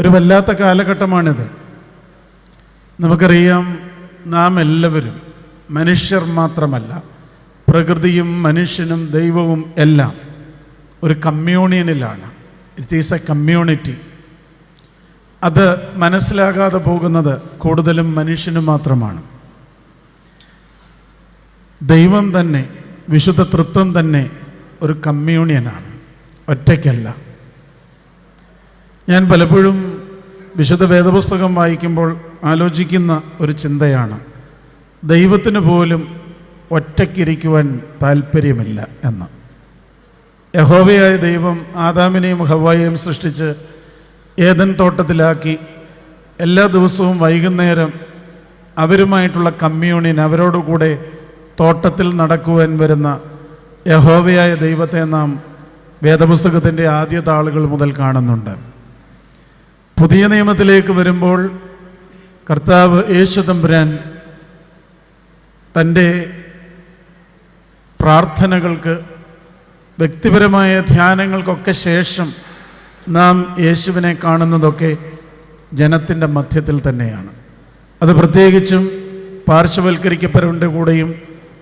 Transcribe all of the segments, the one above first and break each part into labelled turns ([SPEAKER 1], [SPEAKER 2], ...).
[SPEAKER 1] ഒരു വല്ലാത്ത കാലഘട്ടമാണിത്. നമുക്കറിയാം നാം എല്ലാവരും മനുഷ്യർ മാത്രമല്ല പ്രകൃതിയും മനുഷ്യനും ദൈവവും എല്ലാം ഒരു കമ്മ്യൂണിയനിലാണ്. ഇറ്റ് ഈസ് എ കമ്മ്യൂണിറ്റി അത് മനസ്സിലാകാതെ പോകുന്നത് കൂടുതലും മനുഷ്യന് മാത്രമാണ്. ദൈവം തന്നെ വിശുദ്ധ തൃത്വം തന്നെ ഒരു കമ്മ്യൂണിയനാണ്. ഒറ്റയ്ക്കല്ല. ഞാൻ പലപ്പോഴും വിശുദ്ധ വേദപുസ്തകം വായിക്കുമ്പോൾ ആലോചിക്കുന്ന ഒരു ചിന്തയാണ്. ദൈവത്തിന് പോലും ഒറ്റയ്ക്കിരിക്കുവാൻ താല്പര്യമില്ല എന്ന്. യഹോവയായ ദൈവം ആദാമിനെയും ഹവായെയും സൃഷ്ടിച്ച് ഏതൻ തോട്ടത്തിലാക്കി എല്ലാ ദിവസവും വൈകുന്നേരം അവരുമായിട്ടുള്ള കമ്മ്യൂണിയൻ അവരോടുകൂടെ തോട്ടത്തിൽ നടക്കുവാൻ വരുന്ന യഹോവയായ ദൈവത്തെ നാം വേദപുസ്തകത്തിന്റെ ആദ്യ താളുകൾ മുതൽ കാണുന്നുണ്ട്. പുതിയ നിയമത്തിലേക്ക് വരുമ്പോൾ കർത്താവ് യേശു തമ്പുരാൻ തന്റെ പ്രാർത്ഥനകൾക്ക് വ്യക്തിപരമായ ധ്യാനങ്ങൾക്കൊക്കെ ശേഷം നാം യേശുവിനെ കാണുന്നതൊക്കെ ജനത്തിന്റെ മധ്യത്തിൽ തന്നെയാണ്. അത് പ്രത്യേകിച്ചും പാർശ്വവൽക്കരിക്കപ്പെട്ടവരുടെ കൂടെയും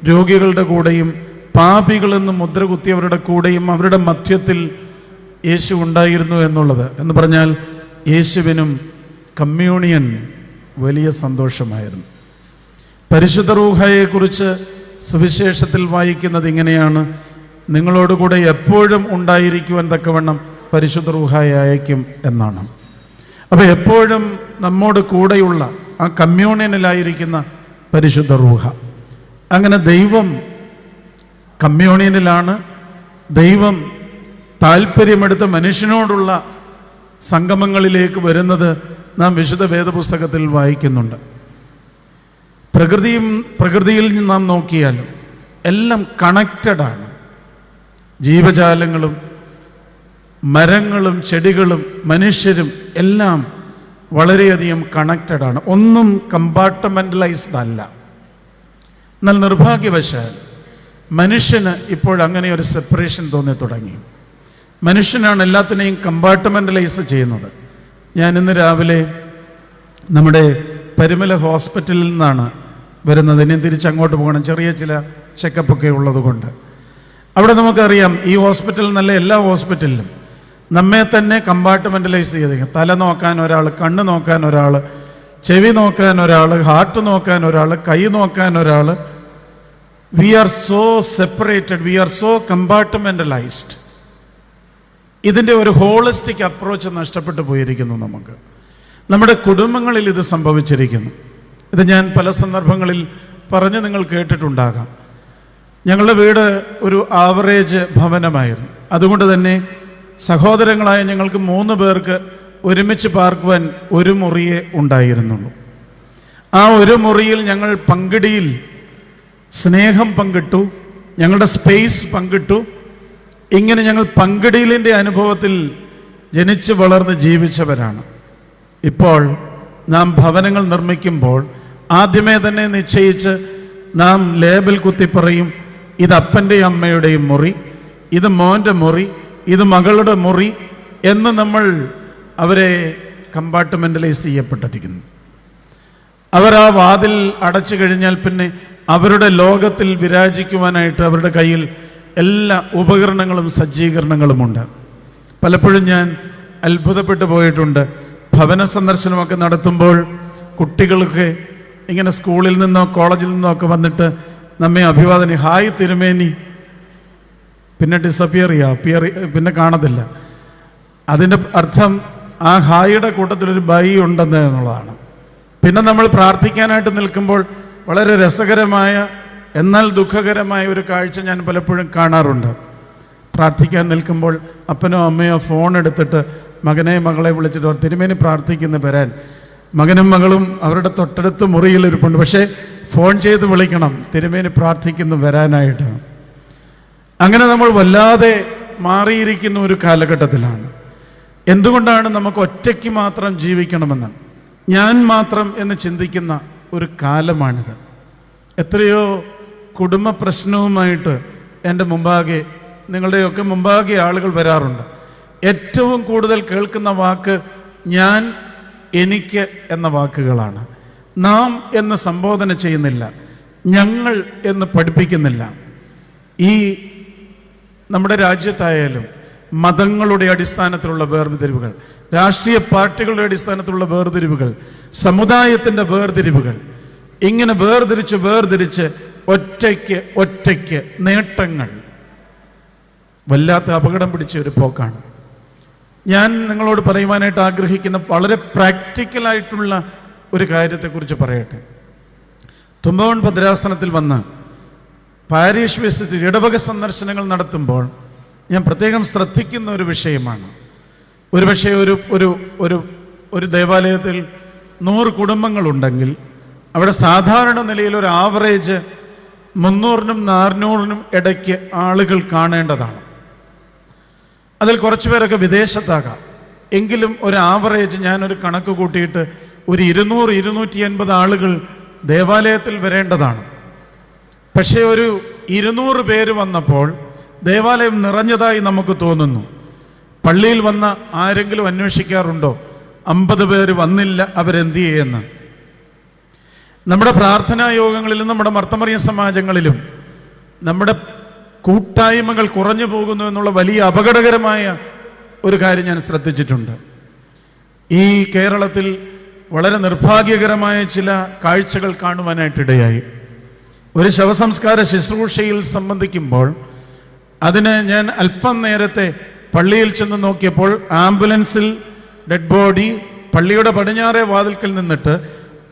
[SPEAKER 1] രോഗികളുടെ കൂടെയും പാപികളെന്ന് മുദ്ര കുത്തിയവരുടെ കൂടെയും അവരുടെ മധ്യത്തിൽ യേശു ഉണ്ടായിരുന്നു എന്നുള്ളത്. എന്ന് പറഞ്ഞാൽ യേശുവിനും കമ്മ്യൂണിയൻ വലിയ സന്തോഷമായിരുന്നു. പരിശുദ്ധ റൂഹയെക്കുറിച്ച് സുവിശേഷത്തിൽ വായിക്കുന്നത് ഇങ്ങനെയാണ്. നിങ്ങളോടുകൂടെ എപ്പോഴും ഉണ്ടായിരിക്കുവാൻ തക്കവണ്ണം പരിശുദ്ധ റൂഹായ അയക്കും എന്നാണ്. അപ്പോൾ എപ്പോഴും നമ്മോട് കൂടെയുള്ള ആ കമ്മ്യൂണിയനിലായിരിക്കുന്ന പരിശുദ്ധ റൂഹ. അങ്ങനെ ദൈവം കമ്മ്യൂണിയനിലാണ്. ദൈവം താല്പര്യമെടുത്ത മനുഷ്യനോടുള്ള സംഗമങ്ങളിലേക്ക് വരുന്നത് നാം വിശുദ്ധ വേദപുസ്തകത്തിൽ വായിക്കുന്നുണ്ട്. പ്രകൃതിയും പ്രകൃതിയിൽ നാം നോക്കിയാലും എല്ലാം കണക്റ്റഡാണ് ജീവജാലങ്ങളും മരങ്ങളും ചെടികളും മനുഷ്യരും എല്ലാം വളരെയധികം കണക്റ്റഡാണ് ഒന്നും കമ്പാർട്ട്മെന്റലൈസ്ഡ് അല്ല. എന്നാൽ നിർഭാഗ്യവശാൽ മനുഷ്യന് ഇപ്പോൾ അങ്ങനെ ഒരു സെപ്പറേഷൻ തോന്നി തുടങ്ങി മനുഷ്യനാണ് എല്ലാത്തിനെയും കമ്പാർട്ട്മെന്റലൈസ് ചെയ്യുന്നത്. ഞാൻ ഇന്ന് രാവിലെ നമ്മുടെ പരിമല ഹോസ്പിറ്റലിൽ നിന്നാണ് വരുന്നത്. ഇനി തിരിച്ചങ്ങോട്ട് പോകണം. ചെറിയ ചില ചെക്കപ്പൊക്കെ ഉള്ളതുകൊണ്ട്. അവിടെ നമുക്കറിയാം ഈ ഹോസ്പിറ്റലിൽ നല്ല എല്ലാ ഹോസ്പിറ്റലിലും നമ്മെ തന്നെ കമ്പാർട്ട്മെന്റലൈസ് ചെയ്തിരിക്കും തല നോക്കാൻ ഒരാൾ കണ്ണ് നോക്കാൻ ഒരാൾ ചെവി നോക്കാൻ ഒരാൾ ഹാർട്ട് നോക്കാൻ ഒരാൾ കൈ നോക്കാൻ ഒരാൾ we are so separated we are so compartmentalised ഇതിന്റെ ഒരു ഹോളിസ്റ്റിക് അപ്രോച്ച് നഷ്ടപ്പെട്ടു പോയിരിക്കുന്നു നമുക്ക്. നമ്മുടെ കുടുംബങ്ങളിൽ ഇത് സംഭവിച്ചിരിക്കുന്നു. ഇത് ഞാൻ പല സന്ദർഭങ്ങളിൽ പറഞ്ഞ് നിങ്ങൾ കേട്ടിട്ടുണ്ടാകാം. ഞങ്ങളുടെ വീട് ഒരു ആവറേജ് ഭവനമായിരുന്നു. അതുകൊണ്ട് തന്നെ സഹോദരങ്ങളായ ഞങ്ങൾക്ക് മൂന്ന് പേർക്ക് ഒരുമിച്ച് പാർക്കുവാൻ ഒരു മുറിയെ ഉണ്ടായിരുന്നുള്ളൂ. ആ ഒരു മുറിയിൽ ഞങ്ങൾ പങ്കിടിയിൽ സ്നേഹം പങ്കിട്ടു ഞങ്ങളുടെ സ്പേസ് പങ്കിട്ടു ഇങ്ങനെ ഞങ്ങൾ പങ്കിടിയിലിന്റെ അനുഭവത്തിൽ ജനിച്ചു വളർന്ന് ജീവിച്ചവരാണ്. ഇപ്പോൾ നാം ഭവനങ്ങൾ നിർമ്മിക്കുമ്പോൾ ആദ്യമേ തന്നെ നിശ്ചയിച്ച് നാം ലേബൽ കുത്തിപ്പറയും ഇത് അപ്പന്റെയും അമ്മയുടെയും മുറി ഇത് മോന്റെ മുറി ഇത് മകളുടെ മുറി എന്ന് നമ്മൾ അവരെ കമ്പാർട്ട്മെന്റലൈസ് ചെയ്യപ്പെട്ടിരിക്കുന്നു. അവർ ആ വാതിൽ അടച്ചു കഴിഞ്ഞാൽ പിന്നെ അവരുടെ ലോകത്തിൽ വിരാജിക്കുവാനായിട്ട് അവരുടെ കയ്യിൽ എല്ലാ ഉപകരണങ്ങളും സജ്ജീകരണങ്ങളുമുണ്ട്. പലപ്പോഴും ഞാൻ അത്ഭുതപ്പെട്ടു പോയിട്ടുണ്ട്. ഭവന സന്ദർശനമൊക്കെ നടത്തുമ്പോൾ കുട്ടികൾക്ക് ഇങ്ങനെ സ്കൂളിൽ നിന്നോ കോളേജിൽ നിന്നോ ഒക്കെ വന്നിട്ട് നമ്മെ അഭിവാദന ഹായ് തിരുമേനി. പിന്നെ ഡിസപ്പിയർ ചെയ്യുക അപ്പിയർ പിന്നെ കാണത്തില്ല. അതിന്റെ അർത്ഥം ആ ഹായിയുടെ കൂട്ടത്തിലൊരു ബൈ ഉണ്ടെന്ന് എന്നുള്ളതാണ് പിന്നെ നമ്മൾ പ്രാർത്ഥിക്കാനായിട്ട് നിൽക്കുമ്പോൾ വളരെ രസകരമായ എന്നാൽ ദുഃഖകരമായ ഒരു കാഴ്ച ഞാൻ പലപ്പോഴും കാണാറുണ്ട്. പ്രാർത്ഥിക്കാൻ നിൽക്കുമ്പോൾ അപ്പനോ അമ്മയോ ഫോൺ എടുത്തിട്ട് മകനെ മകളെ വിളിച്ചിട്ട് തിരുമേനി പ്രാർത്ഥിക്കുന്ന വരാൻ. മകനും മകളും അവരുടെ തൊട്ടടുത്ത് മുറിയിൽ ഇരിപ്പുണ്ട്. പക്ഷേ ഫോൺ ചെയ്ത് വിളിക്കണം. തിരുമേനി പ്രാർത്ഥിക്കുന്നു വരാനായിട്ട്. അങ്ങനെ നമ്മൾ വല്ലാതെ മാറിയിരിക്കുന്ന ഒരു കാലഘട്ടത്തിലാണ്. എന്തുകൊണ്ടാണ് നമുക്ക് ഒറ്റയ്ക്ക് മാത്രം ജീവിക്കണമെന്ന്? ഞാൻ മാത്രം എന്ന് ചിന്തിക്കുന്ന ഒരു കാലമാണിത്. എത്രയോ കുടുംബ പ്രശ്നവുമായിട്ട് എന്റെ മുമ്പാകെ നിങ്ങളുടെയൊക്കെ മുമ്പാകെ ആളുകൾ വരാറുണ്ട്. ഏറ്റവും കൂടുതൽ കേൾക്കുന്ന വാക്ക് ഞാൻ എനിക്ക് എന്ന വാക്കുകളാണ്. നാം എന്ന് സംബോധന ചെയ്യുന്നില്ല. ഞങ്ങൾ എന്ന് പഠിപ്പിക്കുന്നില്ല. ഈ നമ്മുടെ രാജ്യത്തായാലും മതങ്ങളുടെ അടിസ്ഥാനത്തിലുള്ള വേർതിരിവുകൾ രാഷ്ട്രീയ പാർട്ടികളുടെ അടിസ്ഥാനത്തിലുള്ള വേർതിരിവുകൾ സമുദായത്തിന്റെ വേർതിരിവുകൾ ഇങ്ങനെ വേർതിരിച്ച് വേർതിരിച്ച് ഒറ്റയ്ക്ക് ഒറ്റയ്ക്ക് നേട്ടങ്ങൾ. വല്ലാത്ത അപകടം പിടിച്ച ഒരു പോക്കാണ്. ഞാൻ നിങ്ങളോട് പറയുവാനായിട്ട് ആഗ്രഹിക്കുന്ന വളരെ പ്രാക്ടിക്കലായിട്ടുള്ള ഒരു കാര്യത്തെക്കുറിച്ച് പറയട്ടെ. തുമ്പവൺ ഭദ്രാസനത്തിൽ വന്ന് പാരീഷ് വിസിറ്റ് ഇടവക സന്ദർശനങ്ങൾ നടത്തുമ്പോൾ ഞാൻ പ്രത്യേകം ശ്രദ്ധിക്കുന്ന ഒരു വിഷയമാണ്. ഒരുപക്ഷെ ഒരു ഒരു ഒരു ഒരു ദേവാലയത്തിൽ നൂറ് കുടുംബങ്ങളുണ്ടെങ്കിൽ അവിടെ സാധാരണ നിലയിൽ ഒരു ആവറേജ് മുന്നൂറിനും നാനൂറിനും ഇടയ്ക്ക് ആളുകൾ കാണേണ്ടതാണ്. അതിൽ കുറച്ചു പേരൊക്കെ വിദേശത്താകാം. എങ്കിലും ഒരു ആവറേജ് ഞാനൊരു കണക്ക് കൂട്ടിയിട്ട് ഒരു ഇരുന്നൂറ് ഇരുന്നൂറ്റി എൺപത് ആളുകൾ ദേവാലയത്തിൽ വരേണ്ടതാണ്. പക്ഷേ ഒരു ഇരുന്നൂറ് പേര് വന്നപ്പോൾ ദേവാലയം നിറഞ്ഞതായി നമുക്ക് തോന്നുന്നു. പള്ളിയിൽ വന്ന ആരെങ്കിലും അന്വേഷിക്കാറുണ്ടോ? അമ്പത് പേര് വന്നില്ല അവരെന്ത് ചെയ്യുമെന്ന് നമ്മുടെ പ്രാർത്ഥനാ യോഗങ്ങളിലും നമ്മുടെ മർത്തമറിയ സമാജങ്ങളിലും നമ്മുടെ കൂട്ടായ്മകൾ കുറഞ്ഞു പോകുന്നു എന്നുള്ള വലിയ അപകടകരമായ ഒരു കാര്യം ഞാൻ ശ്രദ്ധിച്ചിട്ടുണ്ട്. ഈ കേരളത്തിൽ വളരെ നിർഭാഗ്യകരമായ ചില കാഴ്ചകൾ കാണുവാനായിട്ടിടയായി. ഒരു ശവസംസ്കാര ശുശ്രൂഷയിൽ സംബന്ധിക്കുമ്പോൾ അതിന് ഞാൻ അല്പം നേരത്തെ പള്ളിയിൽ ചെന്ന് നോക്കിയപ്പോൾ ആംബുലൻസിൽ ഡെഡ് ബോഡി പള്ളിയുടെ പടിഞ്ഞാറേ വാതിൽക്കൽ നിന്നിട്ട്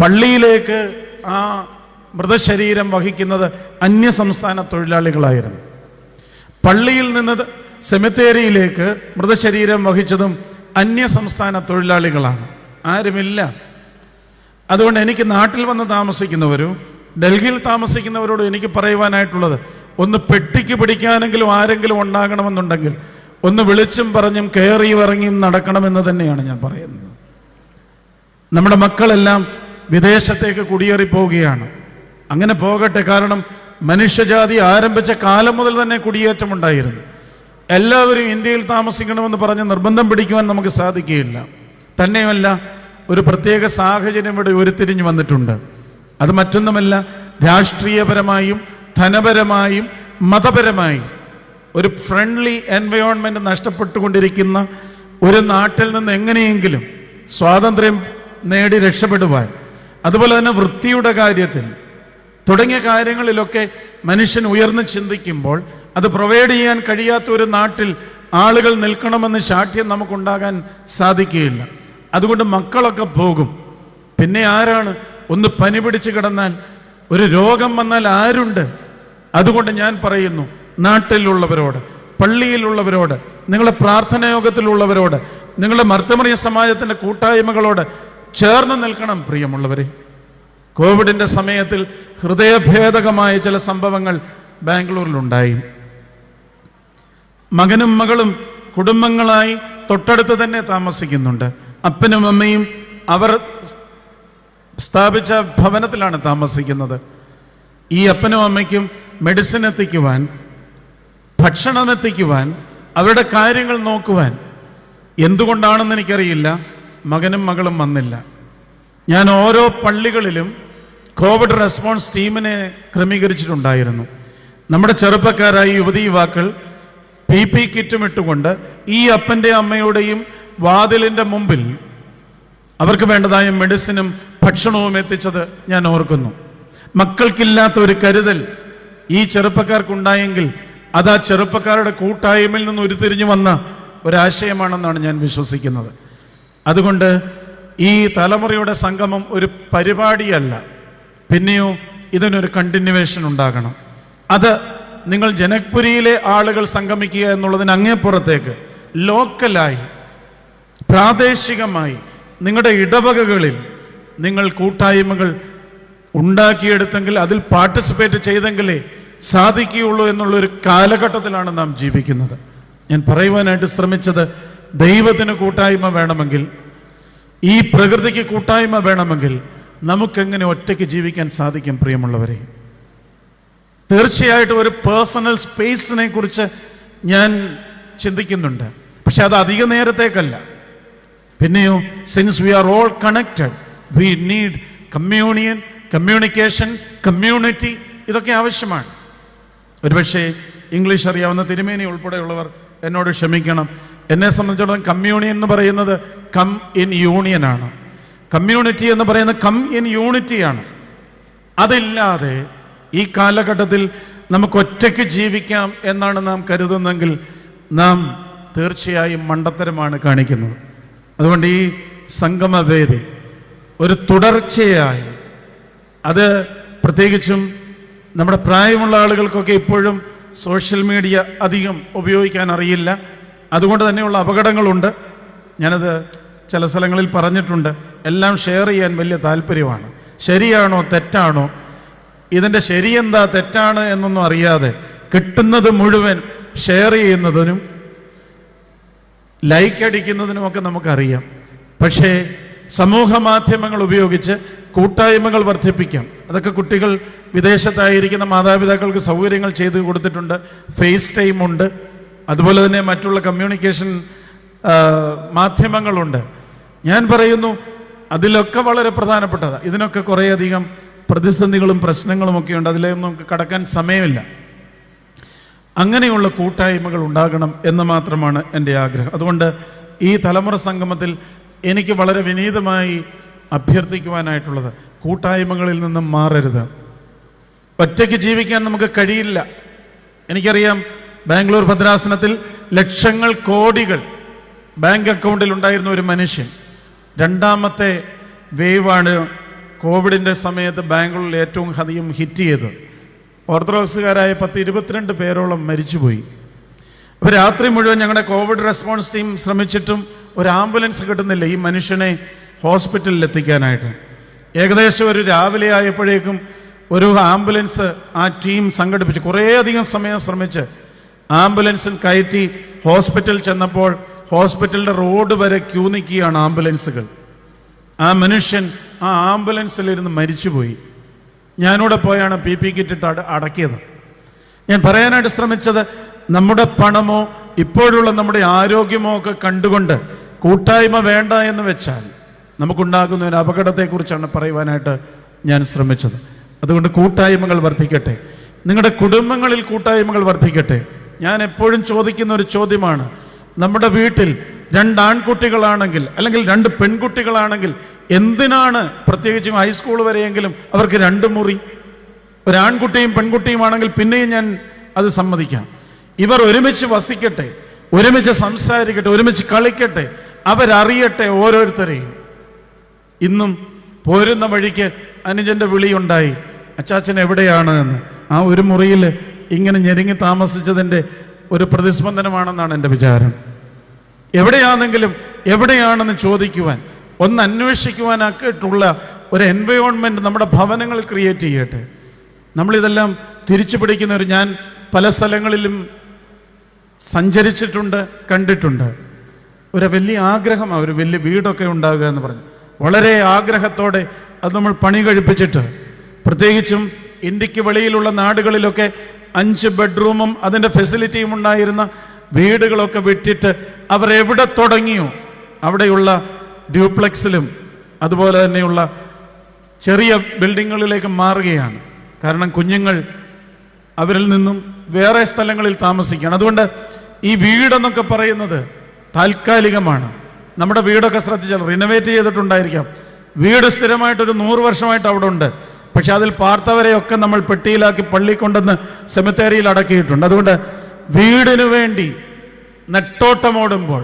[SPEAKER 1] പള്ളിയിലേക്ക് ആ മൃതശരീരം വഹിക്കുന്നത് അന്യ അന്യസംസ്ഥാന തൊഴിലാളികളായിരുന്നു. പള്ളിയിൽ നിന്ന് സെമിത്തേരിയിലേക്ക് മൃതശരീരം വഹിച്ചതും അന്യ അന്യസംസ്ഥാന തൊഴിലാളികളാണ്. ആരുമില്ല. അതുകൊണ്ട് എനിക്ക് നാട്ടിൽ വന്ന് താമസിക്കുന്നവരും ഡൽഹിയിൽ താമസിക്കുന്നവരോട് എനിക്ക് പറയുവാനായിട്ടുള്ളത് ഒന്ന് പെട്ടിക്ക് പിടിക്കാനെങ്കിലും ആരെങ്കിലും ഉണ്ടാകണമെന്നുണ്ടെങ്കിൽ ഒന്ന് വിളിച്ചും പറഞ്ഞും കയറിയും ഇറങ്ങിയും നടക്കണമെന്ന് തന്നെയാണ് ഞാൻ പറയുന്നത്. നമ്മുടെ മക്കളെല്ലാം വിദേശത്തേക്ക് കുടിയേറി പോവുകയാണ്. അങ്ങനെ പോകട്ടെ കാരണം മനുഷ്യജാതി ആരംഭിച്ച കാലം മുതൽ തന്നെ കുടിയേറ്റം ഉണ്ടായിരുന്നു. എല്ലാവരും ഇന്ത്യയിൽ താമസിക്കണമെന്ന് പറഞ്ഞ് നിർബന്ധം പിടിക്കുവാൻ നമുക്ക് സാധിക്കുകയില്ല. തന്നെയുമല്ല ഒരു പ്രത്യേക സാഹചര്യം ഇവിടെ ഉരുത്തിരിഞ്ഞു വന്നിട്ടുണ്ട്. അത് മറ്റൊന്നുമല്ല രാഷ്ട്രീയപരമായും ധനപരമായും മതപരമായും ഒരു ഫ്രണ്ട്ലി എൻവയോൺമെന്റ് നഷ്ടപ്പെട്ടുകൊണ്ടിരിക്കുന്ന ഒരു നാട്ടിൽ നിന്ന് എങ്ങനെയെങ്കിലും സ്വാതന്ത്ര്യം നേടി രക്ഷപ്പെടുവാൻ അതുപോലെ തന്നെ വൃത്തിയുടെ കാര്യത്തിൽ തുടങ്ങിയ കാര്യങ്ങളിലൊക്കെ മനുഷ്യൻ ഉയർന്ന് ചിന്തിക്കുമ്പോൾ അത് പ്രൊവൈഡ് ചെയ്യാൻ കഴിയാത്ത ഒരു നാട്ടിൽ ആളുകൾ നിൽക്കണമെന്ന് ശാഠ്യം നമുക്കുണ്ടാകാൻ സാധിക്കുകയില്ല. അതുകൊണ്ട് മക്കളൊക്കെ പോകും. പിന്നെ ആരാണ്? ഒന്ന് പനി പിടിച്ച് കിടന്നാൽ ഒരു രോഗം വന്നാൽ ആരുണ്ട്? അതുകൊണ്ട് ഞാൻ പറയുന്നു നാട്ടിലുള്ളവരോട് പള്ളിയിലുള്ളവരോട് നിങ്ങളുടെ പ്രാർത്ഥനായോഗത്തിലുള്ളവരോട് നിങ്ങളുടെ മർത്തമറിയ സമാജത്തിന്റെ കൂട്ടായ്മകളോട് ചേർന്ന് നിൽക്കണം പ്രിയമുള്ളവരെ. കോവിഡിന്റെ സമയത്തിൽ ഹൃദയഭേദകമായ ചില സംഭവങ്ങൾ ബാംഗ്ലൂരിലുണ്ടായി. മകനും മകളും കുടുംബങ്ങളായി തൊട്ടടുത്ത് തന്നെ താമസിക്കുന്നുണ്ട്. അപ്പനും അമ്മയും അവർ സ്ഥാപിച്ച ഭവനത്തിലാണ് താമസിക്കുന്നത്. ഈ അപ്പനും അമ്മയ്ക്കും മെഡിസിൻ എത്തിക്കുവാൻ ഭക്ഷണം എത്തിക്കുവാൻ അവരുടെ കാര്യങ്ങൾ നോക്കുവാൻ എന്തുകൊണ്ടാണെന്ന് എനിക്കറിയില്ല. മകനും മകളും വന്നില്ല. ഞാൻ ഓരോ പള്ളികളിലും കോവിഡ് റെസ്പോൺസ് ടീമിനെ ക്രമീകരിച്ചിട്ടുണ്ടായിരുന്നു. നമ്മുടെ ചെറുപ്പക്കാരായ യുവതി യുവാക്കൾ പി പി കിറ്റും ഇട്ടുകൊണ്ട് ഈ അപ്പന്റെ അമ്മയുടെയും വാതിലിന്റെ മുമ്പിൽ അവർക്ക് വേണ്ടതായ മെഡിസിനും ഭക്ഷണവും എത്തിച്ചത് ഞാൻ ഓർക്കുന്നു. മക്കൾക്കില്ലാത്ത ഒരു കരുതൽ ഈ ചെറുപ്പക്കാർക്കുണ്ടായെങ്കിൽ അത് ആ ചെറുപ്പക്കാരുടെ കൂട്ടായ്മയിൽ നിന്ന് ഉരുത്തിരിഞ്ഞു വന്ന ഒരാശയമാണെന്നാണ് ഞാൻ വിശ്വസിക്കുന്നത്. അതുകൊണ്ട് ഈ തലമുറയുടെ സംഗമം ഒരു പരിപാടിയല്ല. പിന്നെയോ ഇതിനൊരു കണ്ടിന്യൂവേഷൻ ഉണ്ടാകണം. അത് നിങ്ങൾ ജനക്പുരിയിലെ ആളുകൾ സംഗമിക്കുക എന്നുള്ളതിന് അങ്ങേപ്പുറത്തേക്ക് ലോക്കലായി പ്രാദേശികമായി നിങ്ങളുടെ ഇടവകകളിൽ നിങ്ങൾ കൂട്ടായ്മകൾ ഉണ്ടാക്കിയെടുത്തെങ്കിൽ അതിൽ പാർട്ടിസിപ്പേറ്റ് ചെയ്തെങ്കിലേ സാധിക്കുകയുള്ളൂ എന്നുള്ളൊരു കാലഘട്ടത്തിലാണ് നാം ജീവിക്കുന്നത്. ഞാൻ പറയുവാനായിട്ട് ശ്രമിച്ചത് ദൈവത്തിന് കൂട്ടായ്മ വേണമെങ്കിൽ ഈ പ്രകൃതിക്ക് കൂട്ടായ്മ വേണമെങ്കിൽ നമുക്കെങ്ങനെ ഒറ്റയ്ക്ക് ജീവിക്കാൻ സാധിക്കും പ്രിയമുള്ളവരെ? തീർച്ചയായിട്ടും ഒരു പേഴ്സണൽ സ്പേസിനെ കുറിച്ച് ഞാൻ ചിന്തിക്കുന്നുണ്ട്. പക്ഷെ അത് അധിക നേരത്തേക്കല്ല. പിന്നെയോ since we are all connected we need communion communication community ഇതൊക്കെ ആവശ്യമാണ്. ഒരുപക്ഷെ ഇംഗ്ലീഷ് അറിയാവുന്ന തിരുമേനി ഉൾപ്പെടെയുള്ളവർ എന്നോട് ക്ഷമിക്കണം. എന്നെ സംബന്ധിച്ചിടത്തോളം കമ്മ്യൂണിയൻ എന്ന് പറയുന്നത് കം ഇൻ യൂണിയൻ ആണ്. കമ്മ്യൂണിറ്റി എന്ന് പറയുന്നത് കം ഇൻ യൂണിറ്റിയാണ് അതില്ലാതെ ഈ കാലഘട്ടത്തിൽ നമുക്ക് ഒറ്റയ്ക്ക് ജീവിക്കാം എന്നാണ് നാം കരുതുന്നെങ്കിൽ നാം തീർച്ചയായും മണ്ടത്തരമാണ് കാണിക്കുന്നത്. അതുകൊണ്ട് ഈ സംഗമവേദി ഒരു തുടർച്ചയായി അത് പ്രത്യേകിച്ചും നമ്മുടെ പ്രായമുള്ള ആളുകൾക്കൊക്കെ ഇപ്പോഴും സോഷ്യൽ മീഡിയ അധികം ഉപയോഗിക്കാൻ അറിയില്ല. അതുകൊണ്ട് തന്നെയുള്ള അപകടങ്ങളുണ്ട്. ഞാനത് ചില സ്ഥലങ്ങളിൽ പറഞ്ഞിട്ടുണ്ട്. എല്ലാം ഷെയർ ചെയ്യാൻ വലിയ താല്പര്യമാണ്. ശരിയാണോ തെറ്റാണോ? ഇതിന്റെ ശരിയെന്താ തെറ്റാണ് എന്നൊന്നും അറിയാതെ കിട്ടുന്നത് മുഴുവൻ ഷെയർ ചെയ്യുന്നതിനും ലൈക്ക് അടിക്കുന്നതിനുമൊക്കെ നമുക്കറിയാം. പക്ഷേ സമൂഹ മാധ്യമങ്ങൾ ഉപയോഗിച്ച് കൂട്ടായ്മകൾ വർദ്ധിപ്പിക്കാം. അതൊക്കെ കുട്ടികൾ വിദേശത്തായിരിക്കുന്ന മാതാപിതാക്കൾക്ക് സൗകര്യങ്ങൾ ചെയ്തു കൊടുത്തിട്ടുണ്ട്. ഫേസ് ടൈം ഉണ്ട്. അതുപോലെ തന്നെ മറ്റുള്ള കമ്മ്യൂണിക്കേഷൻ മാധ്യമങ്ങളുണ്ട്. ഞാൻ പറയുന്നു അതിലൊക്കെ വളരെ പ്രധാനപ്പെട്ടതാണ് ഇതിനൊക്കെ കുറേയധികം പ്രതിസന്ധികളും പ്രശ്നങ്ങളും ഒക്കെ ഉണ്ട്. അതിലൊന്നും നമുക്ക് കടക്കാൻ സമയമില്ല. അങ്ങനെയുള്ള കൂട്ടായ്മകൾ ഉണ്ടാകണം എന്ന് മാത്രമാണ് എന്റെ ആഗ്രഹം. അതുകൊണ്ട് ഈ തലമുറ സംഗമത്തിൽ എനിക്ക് വളരെ വിനീതമായി അഭ്യർത്ഥിക്കുവാനായിട്ടുള്ളത് കൂട്ടായ്മകളിൽ നിന്നും മാറരുത്. ഒറ്റയ്ക്ക് ജീവിക്കാൻ നമുക്ക് കഴിയില്ല. എനിക്കറിയാം ബാംഗ്ലൂർ ഭദ്രാസനത്തിൽ ലക്ഷങ്ങൾ കോടികൾ ബാങ്ക് അക്കൗണ്ടിൽ ഉണ്ടായിരുന്ന ഒരു മനുഷ്യൻ. രണ്ടാമത്തെ വേവാണ് കോവിഡിന്റെ സമയത്ത് ബാംഗ്ലൂരിൽ ഏറ്റവും അധികം ഹിറ്റ് ചെയ്തത്. ഓർത്തഡോക്സുകാരായ പത്ത് ഇരുപത്തിരണ്ട് പേരോളം മരിച്ചുപോയി. അപ്പോൾ രാത്രി മുഴുവൻ ഞങ്ങളുടെ കോവിഡ് റെസ്പോൺസ് ടീം ശ്രമിച്ചിട്ടും ഒരു ആംബുലൻസ് കിട്ടുന്നില്ല ഈ മനുഷ്യനെ ഹോസ്പിറ്റലിൽ എത്തിക്കാനായിട്ട്. ഏകദേശം ഒരു രാവിലെ ആയപ്പോഴേക്കും ഒരു ആംബുലൻസ് ആ ടീം സംഘടിപ്പിച്ച്. കുറേയധികം സമയം ശ്രമിച്ച് ആംബുലൻസിൽ കയറ്റി ഹോസ്പിറ്റൽ ചെന്നപ്പോൾ ഹോസ്പിറ്റലിന്റെ റോഡ് വരെ ക്യൂ നിൽക്കുകയാണ് ആംബുലൻസുകൾ. ആ മനുഷ്യൻ ആ ആംബുലൻസിലിരുന്ന് മരിച്ചുപോയി. ഞാനിവിടെ പോയാണ് പി പി കിറ്റ് ഇട്ട് അട- അടക്കിയത്. ഞാൻ പറയാനായിട്ട് ശ്രമിച്ചത് നമ്മുടെ പണമോ ഇപ്പോഴുള്ള നമ്മുടെ ആരോഗ്യമോ ഒക്കെ കണ്ടുകൊണ്ട് കൂട്ടായ്മ വേണ്ട എന്ന് വെച്ചാൽ നമുക്കുണ്ടാകുന്ന ഒരു അപകടത്തെക്കുറിച്ചാണ് പറയുവാനായിട്ട് ഞാൻ ശ്രമിച്ചത്. അതുകൊണ്ട് കൂട്ടായ്മകൾ വർദ്ധിക്കട്ടെ. നിങ്ങളുടെ കുടുംബങ്ങളിൽ കൂട്ടായ്മകൾ വർദ്ധിക്കട്ടെ. ഞാൻ എപ്പോഴും ചോദിക്കുന്ന ഒരു ചോദ്യമാണ്. നമ്മുടെ വീട്ടിൽ രണ്ട് ആൺകുട്ടികളാണെങ്കിൽ അല്ലെങ്കിൽ രണ്ട് പെൺകുട്ടികളാണെങ്കിൽ എന്തിനാണ് പ്രത്യേകിച്ചും ഹൈസ്കൂൾ വരെയെങ്കിലും അവർക്ക് രണ്ട് മുറി? ഒരാൺകുട്ടിയും പെൺകുട്ടിയുമാണെങ്കിൽ പിന്നെയും ഞാൻ അത് സമ്മതിക്കാം. ഇവർ ഒരുമിച്ച് വസിക്കട്ടെ ഒരുമിച്ച് സംസാരിക്കട്ടെ ഒരുമിച്ച് കളിക്കട്ടെ അവരറിയട്ടെ ഓരോരുത്തരെയും. ഇന്നും പോരുന്ന വഴിക്ക് അനുജന്റെ വിളിയുണ്ടായി അച്ചാച്ചൻ എവിടെയാണ് എന്ന്? ആ ഒരു മുറിയിൽ ഇങ്ങനെ ഞെരുങ്ങി താമസിച്ചതിന്റെ ഒരു പ്രതിസ്പന്ദനമാണെന്നാണ് എന്റെ വിചാരം. എവിടെയാണെങ്കിലും എവിടെയാണെന്ന് ചോദിക്കുവാൻ ഒന്ന് അന്വേഷിക്കുവാനാക്കിയിട്ടുള്ള ഒരു എൻവയോൺമെന്റ് നമ്മുടെ ഭവനങ്ങൾ ക്രിയേറ്റ് ചെയ്യട്ടെ. നമ്മളിതെല്ലാം തിരിച്ചു പിടിക്കുന്ന ഒരു ഞാൻ പല സ്ഥലങ്ങളിലും സഞ്ചരിച്ചിട്ടുണ്ട് കണ്ടിട്ടുണ്ട്. ഒരു വലിയ ആഗ്രഹമാണ് ഒരു വലിയ വീടൊക്കെ ഉണ്ടാകുക എന്ന് പറഞ്ഞു. വളരെ ആഗ്രഹത്തോടെ അത് നമ്മൾ പണി കഴിപ്പിച്ചിട്ട് പ്രത്യേകിച്ചും ഇന്ത്യയ്ക്ക് വെളിയിലുള്ള നാടുകളിലൊക്കെ അഞ്ച് ബെഡ്റൂമും അതിന്റെ ഫെസിലിറ്റിയും ഉണ്ടായിരുന്ന വീടുകളൊക്കെ വിട്ടിട്ട് എവിടെ തുടങ്ങിയോ? അവിടെയുള്ള ഡ്യൂപ്ലെക്സിലും അതുപോലെ തന്നെയുള്ള ചെറിയ ബിൽഡിങ്ങുകളിലേക്ക് മാറുകയാണ്. കാരണം കുഞ്ഞുങ്ങൾ അവരിൽ നിന്നും വേറെ സ്ഥലങ്ങളിൽ താമസിക്കുകയാണ്. അതുകൊണ്ട് ഈ വീടെന്നൊക്കെ പറയുന്നത് താൽക്കാലികമാണ്. നമ്മുടെ വീടൊക്കെ ശ്രദ്ധിച്ചാൽ റിനോവേറ്റ് ചെയ്തിട്ടുണ്ടായിരിക്കാം. വീട് സ്ഥിരമായിട്ടൊരു നൂറ് വർഷമായിട്ട് അവിടെ ഉണ്ട് പക്ഷെ അതിൽ പാർത്തവരെയൊക്കെ നമ്മൾ പെട്ടിയിലാക്കി പള്ളി കൊണ്ടെന്ന് സെമിത്തേരിയിൽ അടക്കിയിട്ടുണ്ട്. അതുകൊണ്ട് വീടിനു വേണ്ടി നെട്ടോട്ടമോടുമ്പോൾ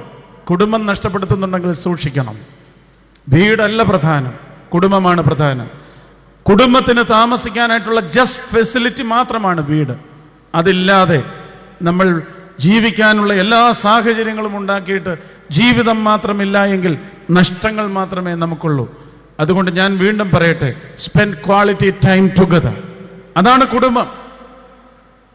[SPEAKER 1] കുടുംബം നഷ്ടപ്പെടുത്തുന്നുണ്ടെങ്കിൽ സൂക്ഷിക്കണം. വീടല്ല പ്രധാനം കുടുംബമാണ് പ്രധാനം. കുടുംബത്തിന് താമസിക്കാനായിട്ടുള്ള ജസ്റ്റ് ഫെസിലിറ്റി മാത്രമാണ് വീട്. അതില്ലാതെ നമ്മൾ ജീവിക്കാനുള്ള എല്ലാ സാഹചര്യങ്ങളും ഉണ്ടാക്കിയിട്ട് ജീവിതം മാത്രമില്ല എങ്കിൽ നഷ്ടങ്ങൾ മാത്രമേ നമുക്കുള്ളൂ. അതുകൊണ്ട് ഞാൻ വീണ്ടും പറയട്ടെ സ്പെൻഡ് ക്വാളിറ്റി ടൈം ടുഗദർ അതാണ് കുടുംബം.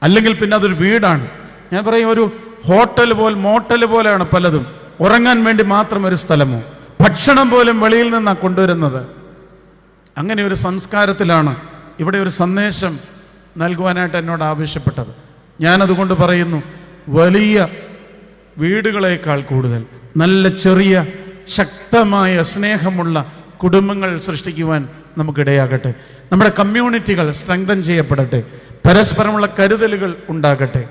[SPEAKER 1] അല്ലെങ്കിൽ പിന്നെ അതൊരു വീടാണ്. ഞാൻ പറയും ഒരു ഹോട്ടൽ പോലെ മോട്ടൽ പോലെയാണ് പലതും. ഉറങ്ങാൻ വേണ്ടി മാത്രം ഒരു സ്ഥലമോ? ഭക്ഷണം പോലും വെളിയിൽ നിന്നാണ് കൊണ്ടുവരുന്നത്. അങ്ങനെ ഒരു സംസ്കാരത്തിലാണ് ഇവിടെ ഒരു സന്ദേശം നൽകുവാനായിട്ട് എന്നോട് ആവശ്യപ്പെട്ടത്. ഞാനതുകൊണ്ട് പറയുന്നു വലിയ വീടുകളേക്കാൾ കൂടുതൽ നല്ല ചെറിയ ശക്തമായ സ്നേഹമുള്ള കുടുംബങ്ങൾ സൃഷ്ടിക്കുവാൻ നമുക്കിടയാകട്ടെ. നമ്മുടെ കമ്മ്യൂണിറ്റികൾ സ്ട്രെങ്തൻ ചെയ്യപ്പെടട്ടെ. പരസ്പരമുള്ള കരുതലുകൾ ഉണ്ടാകട്ടെ.